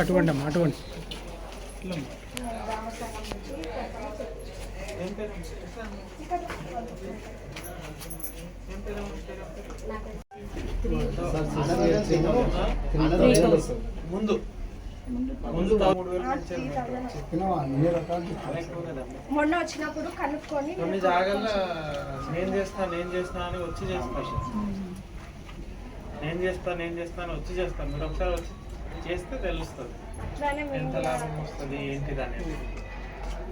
అటువంటి అమ్మా అటువంటి ముందు మొన్న వచ్చినప్పుడు కనుక్కొని కొన్ని జాగాల్లో నేను చేస్తా నేను చేస్తా అని వచ్చి చేస్తాను నేను చేస్తా నేను చేస్తా అని వచ్చి చేస్తాను మీరు ఒకసారి వచ్చి చేస్తే తెలుస్తుంది. ఎంత లాభం వస్తుంది ఏంటిది అనేది.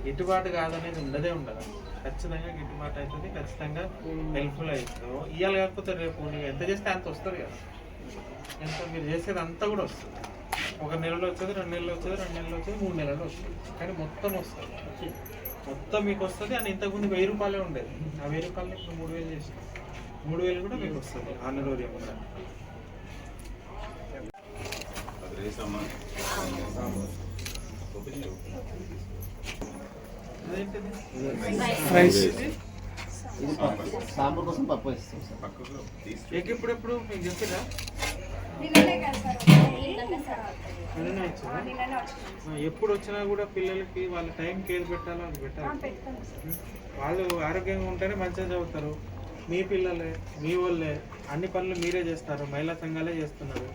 గిట్టుబాటు కాదనేది ఉండదే ఉండదు. ఖచ్చితంగా గిట్టుబాటు అవుతుంది ఖచ్చితంగా హెల్ప్ఫుల్ అవుతుంది. ఇవాళ కాకపోతే రేపు నీకు ఎంత చేస్తే అంత వస్తుంది కదా. ఎంత మీరు చేసేది అంతా కూడా వస్తుంది. ఒక నెలలో వచ్చేది రెండు నెలలు వచ్చేది రెండు నెలలు వచ్చేది మూడు నెలలు వస్తుంది. కానీ మొత్తం వస్తుంది. మొత్తం మీకు వస్తుంది అని ఇంతకుముందు వెయ్యి రూపాయలే ఉండేది. ఆ వెయ్యి రూపాయలు ఇప్పుడు మూడు వేలు చేసి మూడు వేలు కూడా మీకు వస్తుంది. ఆనరోరియం కూడా సాంబార్ కోసం పప్పు వేస్తాం సార్. ఎగ్ మీకు చెప్పిరా ఎప్పుడు వచ్చినా కూడా పిల్లలకి వాళ్ళ టైంకి ఏది పెట్టాలో? అది పెట్టాలి. వాళ్ళు ఆరోగ్యంగా ఉంటేనే మంచిగా చదువుతారు. మీ పిల్లలే మీ వాళ్ళే అన్ని పనులు మీరే చేస్తారు. మహిళా సంఘాలే చేస్తున్నారు.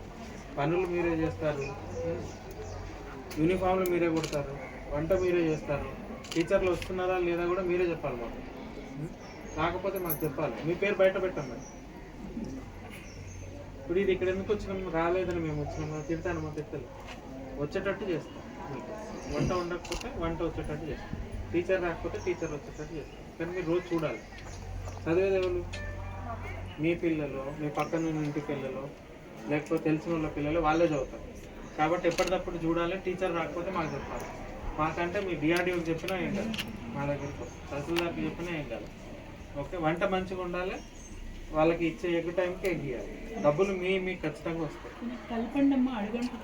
పనులు మీరే చేస్తారు. యూనిఫామ్లు మీరే కుడతారు. వంట మీరే చేస్తారు. టీచర్లు వస్తున్నారా లేదా కూడా మీరే చెప్పాలి మాకు. ఉం? రాకపోతే మాకు చెప్పాలి. మీ పేరు బయట పెట్టండి ఇప్పుడు ఇది ఇక్కడ ఎందుకు వచ్చినాం? రాలేదని మేము వచ్చినాము తిడతాను మా తిట్టలు. వచ్చేటట్టు చేస్తాం. వంట ఉండకపోతే వంట వచ్చేటట్టు చేస్తాం. టీచర్ రాకపోతే టీచర్ వచ్చేటట్టు చేస్తాం. కానీ మీరు రోజు చూడాలి. చదివేది ఎవరు? మీ పిల్లలు మీ పక్కన ఉన్న ఇంటి పిల్లలు లేకపోతే తెలిసిన వాళ్ళ పిల్లలు వాళ్ళే చదువుతారు. కాబట్టి ఎప్పటికప్పుడు చూడాలి. టీచర్ రాకపోతే మాకు చెప్పాలి. మాకంటే మీ డిఆర్డీఓకి చెప్పినా ఏం కాదు. మా దగ్గరికి తహసీల్దార్కి చెప్పినా ఏం కాదు. ఓకే? వంట మంచిగా ఉండాలి. వాళ్ళకి ఇచ్చే ఎగ్ టైంకి ఎగ్ ఇవ్వాలి డబ్బులు మీ మీకు ఖచ్చితంగా వస్తాయి. కలపండి అమ్మా అడగండి